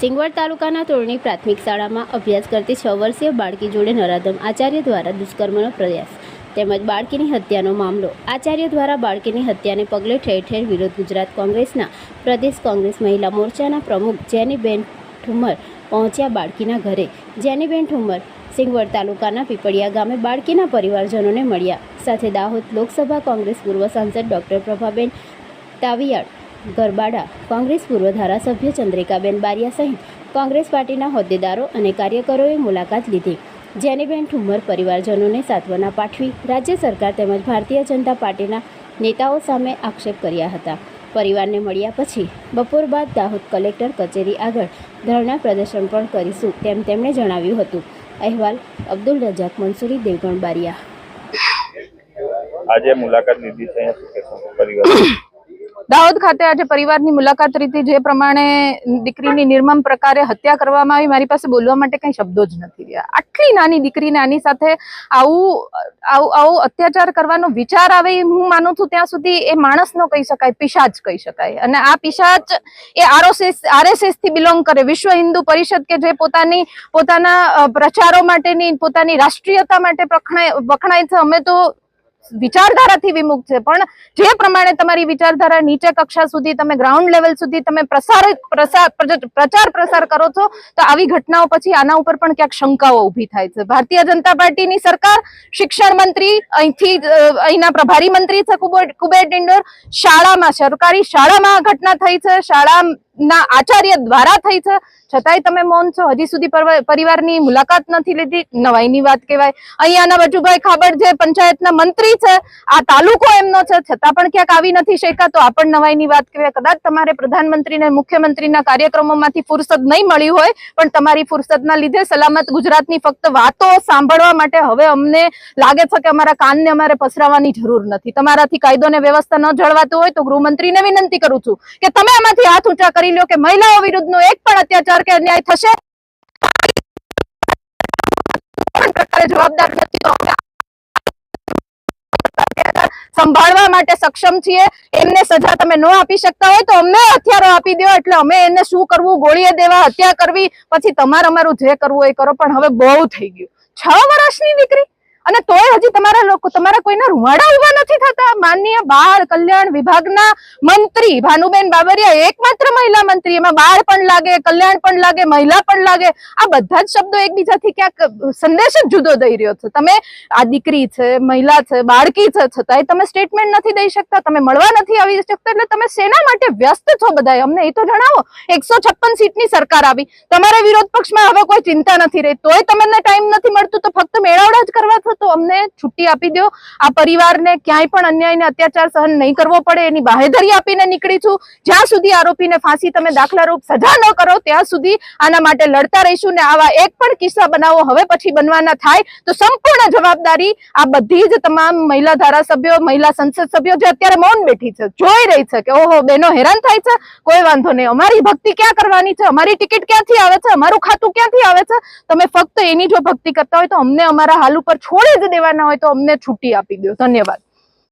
સિંગવડ તાલુકાના તોરણી પ્રાથમિક શાળામાં અભ્યાસ કરતી છ વર્ષીય બાળકી જોડે નરાધમ આચાર્ય દ્વારા દુષ્કર્મનો પ્રયાસ તેમજ બાળકીની હત્યાનો મામલો. આચાર્ય દ્વારા બાળકીની હત્યાને પગલે ઠેર ઠેર વિરોધ ગુજરાત કોંગ્રેસના પ્રદેશ કોંગ્રેસ મહિલા મોરચાના પ્રમુખ જેનીબેન ઠુમર પહોંચ્યા બાળકીના ઘરે. જેનીબેન ઠુમર સિંગવડ તાલુકાના પીપળિયા ગામે બાળકીના પરિવારજનોને મળ્યા. સાથે દાહોદ લોકસભા કોંગ્રેસ પૂર્વ સાંસદ ડોક્ટર પ્રભાબેન તાવિયાડ ગરબાડા, કોંગ્રેસ પૂર્વ ધારાસભ્ય ચંદ્રિકાબેન બારિયા સહિત કોંગ્રેસ પાર્ટીના હોદ્દેદારો અને કાર્યકરોએ મુલાકાત લીધી. જેનીબેન ઠુમ્મર પરિવારજનોને સાંત્વના પાઠવી રાજ્ય સરકાર તેમજ ભારતીય જનતા પાર્ટીના નેતાઓ સામે આક્ષેપ કર્યા હતા. પરિવારને મળ્યા પછી બપોર બાદ દાહોદ કલેક્ટર કચેરી આગળ ધરણા પ્રદર્શન પણ કરીશું તેમ તેમણે જણાવ્યું હતું. અહેવાલ અબ્દુલ રજાક મંસૂરી દેવગણ બારિયા. આજે મુલાકાત લીધી છે પરિવાર દાહોદ ખાતે આજે પરિવારની મુલાકાત લીધી. જે પ્રમાણે દીકરીની નિર્મમ પ્રકારે હત્યા કરવામાં આવી. મારી પાસે બોલવા માટે કઈ શબ્દો જ નથી રહ્યા. આટલી નાની દીકરીને આની સાથે આવું આવું આવું અત્યાચાર કરવાનો વિચાર આવે હું માનું છું, ત્યાં સુધી એ માણસ નો કહી શકાય, પિશાચ કહી શકાય. અને આ પિશાચ એ આરએસએસ આરએસએસથી બિલોંગ કરે. વિશ્વ હિન્દુ પરિષદ કે જે પોતાની, પોતાના પ્રચારો માટેની, પોતાની રાષ્ટ્રીયતા માટે વખણાય છે. અમે તો વિચારધારાથી વિમુખ છે. પણ જે પ્રમાણે તમારી વિચારધારા નીચે કક્ષા સુધી તમે ગ્રાઉન્ડ લેવલ સુધી તમે પ્રસાર પ્રચાર પ્રસાર કરો છો, તો આવી ઘટનાઓ પછી આના ઉપર પણ ક્યાંક શંકાઓ ઊભી થાય છે. ભારતીય જનતા પાર્ટીની સરકાર, શિક્ષણ મંત્રી, અહીંથી અહીંના પ્રભારી મંત્રી છે કુબેર ડિંડોર, શાળામાં, સરકારી શાળામાં ઘટના થઈ છે. શાળાના આચાર્ય દ્વારા થઈ છે. છતાંય તમે મૌન છો. હજી સુધી પરવા- પરિવારની મુલાકાત નથી લીધી. નવાઈની વાત કહેવાય. અહીંયાના બચુભાઈ ખાબડ જે પંચાયતના મંત્રી છે, આ તાલુકો એમનો છે. છતાં પણ ક્યાંક આવી નથી શેકા તો આ પણ નવાઈની વાત કહેવાય. કદાચ તમારે પ્રધાનમંત્રીને, મુખ્યમંત્રીના કાર્યક્રમોમાંથી ફુરસદ નહીં મળી હોય, પણ તમારી ફુરસદના લીધે સલામત ગુજરાતની ફક્ત વાતો સાંભળવા માટે હવે અમને લાગે છે કે અમારા કાનને અમારે પસરાવવાની જરૂર નથી. તમારાથી કાયદો ને વ્યવસ્થા ન જળવાતું હોય તો ગૃહમંત્રીને વિનંતી કરું છું કે તમે આમાંથી હાથ ઊંચા કરી લો કે મહિલાઓ વિરુદ્ધનો એક પણ અત્યાચાર કે અન્યાય થશે? જવાબદાર નથી તો સંભાળવા માટે સક્ષમ છીએ. એમને સજા તમે ન આપી શકતા હોય તો અમને હથિયારો આપી દો. એટલે અમે એને શું કરવું? ગોળીએ દેવા, હત્યા કરવી. પછી તમારે અમારું જે કરવું એ કરો. પણ હવે બહુ થઈ ગયું. છ વર્ષની દીકરી? અને તોય હજી તમારા લોકો, તમારા કોઈના રૂવાડા ઊભા નથી થતા? માનનીય બાળ કલ્યાણ વિભાગના મંત્રી ભાનુબેન બાબરિયા એકમાત્ર મહિલા મંત્રી. એમાં બાળ પણ લાગે, કલ્યાણ પણ લાગે, મહિલા પણ લાગે. આ બધા જ શબ્દો એકબીજાથી ક્યાંક સંદેશ જ જુદો દઈ રહ્યો છે. તમે આ દીકરી છે, મહિલા છે, બાળકી છે, છતાંય તમે સ્ટેટમેન્ટ નથી દઈ શકતા, તમે મળવા નથી આવી શકતા, એટલે તમે શેના માટે વ્યસ્ત છો બધાય? અમને એ તો જણાવો. એકસો છપ્પન સીટની સરકાર આવી. તમારા વિરોધ પક્ષમાં હવે કોઈ ચિંતા નથી રહી. તોય તમને ટાઈમ નથી મળતું તો ફક્ત મેળાવડા જ કરવા તો અમને છુટ્ટી આપી દો આ પરિવારને ક્યાંય પણ અન્યાય ને અત્યાચાર સહન નહીં કરવો પડે, એની બાહેધરી આપીને નીકળી છું. જ્યાં સુધી આરોપીને ફાંસી તમે દાખલારૂપ સજા ન કરો, ત્યાં સુધી આના માટે લડતા રહીશું ને આવા એક પણ કિસ્સા બનાવો હવે પછી બનવાના થાય, તો સંપૂર્ણ જવાબદારી આ બધી જ તમામ મહિલા ધારાસભ્યો, મહિલા સંસદ સભ્યો જે અત્યારે મૌન બેઠી છે, જોઈ રહી છે કે ઓહો, બેનો હેરાન થાય છે. કોઈ વાંધો નહીં. અમારી ભક્તિ ક્યાં કરવાની છે? અમારી ટિકિટ ક્યાંથી આવે છે? અમારું ખાતું ક્યાંથી આવે છે? તમે ફક્ત એની જો ભક્તિ કરતા હોય તો અમને અમારા હાલ ઉપર છોડી જ દેવાના હોય તો અમને છુટ્ટી આપી દો ધન્યવાદ.